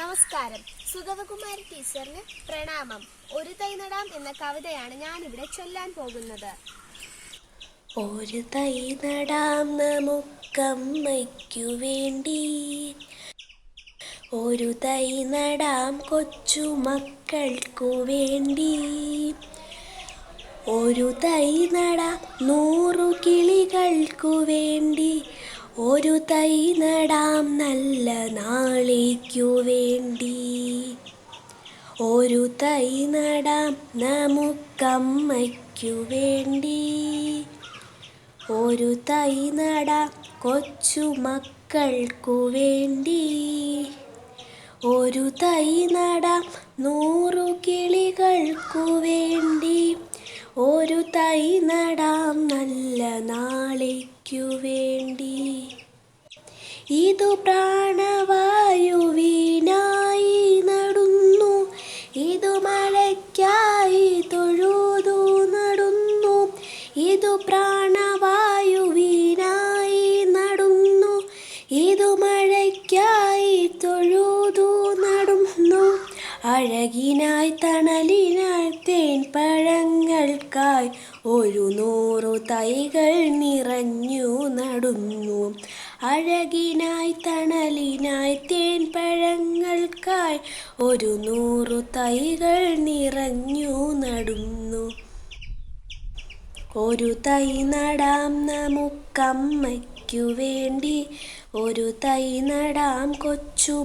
നമസ്കാരം. സുഗതകുമാരി ടീച്ചറിന് പ്രണാമം. ഒരു തൈ നടാം എന്ന കവിതയാണ് ഞാൻ ഇവിടെ ചൊല്ലാൻ പോകുന്നത്. ഒരു തൈ നടാം നമുക്കമ്മയ്ക്കു വേണ്ടി. ഒരു തൈ നടാം കൊച്ചു മക്കൾക്കു വേണ്ടി. ഒരു തൈ നടാം നൂറു കിളികൾക്കു വേണ്ടി. ഒരു തൈ നടാം നല്ല നാളേക്കു വേണ്ടി. ഒരു തൈ നടാം നമുക്കമ്മയ്ക്കു വേണ്ടി. ഒരു തൈ നടാം കൊച്ചു മക്കൾക്കു വേണ്ടി. ഒരു തൈ നടാം നൂറു കിളികൾക്കു വേണ്ടി. ഒരു തൈ നടാം നല്ല നാളേക്കു വേണ്ടി ഇതു പ്രാണവായുവിനായി അഴകിനായി തണലിനായി തേൻ പഴങ്ങൾക്കായി ഒരു നൂറു തൈകൾ നിറഞ്ഞു നടുന്നു. അഴകിനായി തണലിനായി തേൻ പഴങ്ങൾക്കായി ഒരു നൂറു തൈകൾ നിറഞ്ഞു നടുന്നു. ഒരു തൈ നടാം നമുക്കമ്മയ്ക്കു വേണ്ടി ഒരു തൈ നടാം കൊച്ചു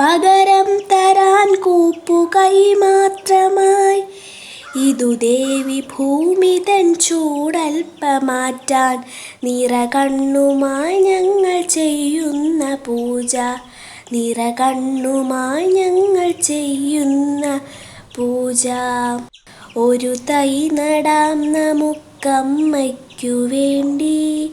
പകരം തരാൻ കൂപ്പുകൈ മാത്രമായി. ഇതു ദേവി ഭൂമി തൻ ചൂടൽപ്പമാറ്റാൻ നിറകണ്ണുമായി ഞങ്ങൾ ചെയ്യുന്ന പൂജ. നിറകണ്ണുമായി ഞങ്ങൾ ചെയ്യുന്ന പൂജ. ഒരു തൈ നടാം നമുക്കമ്മയ്ക്കു വേണ്ടി.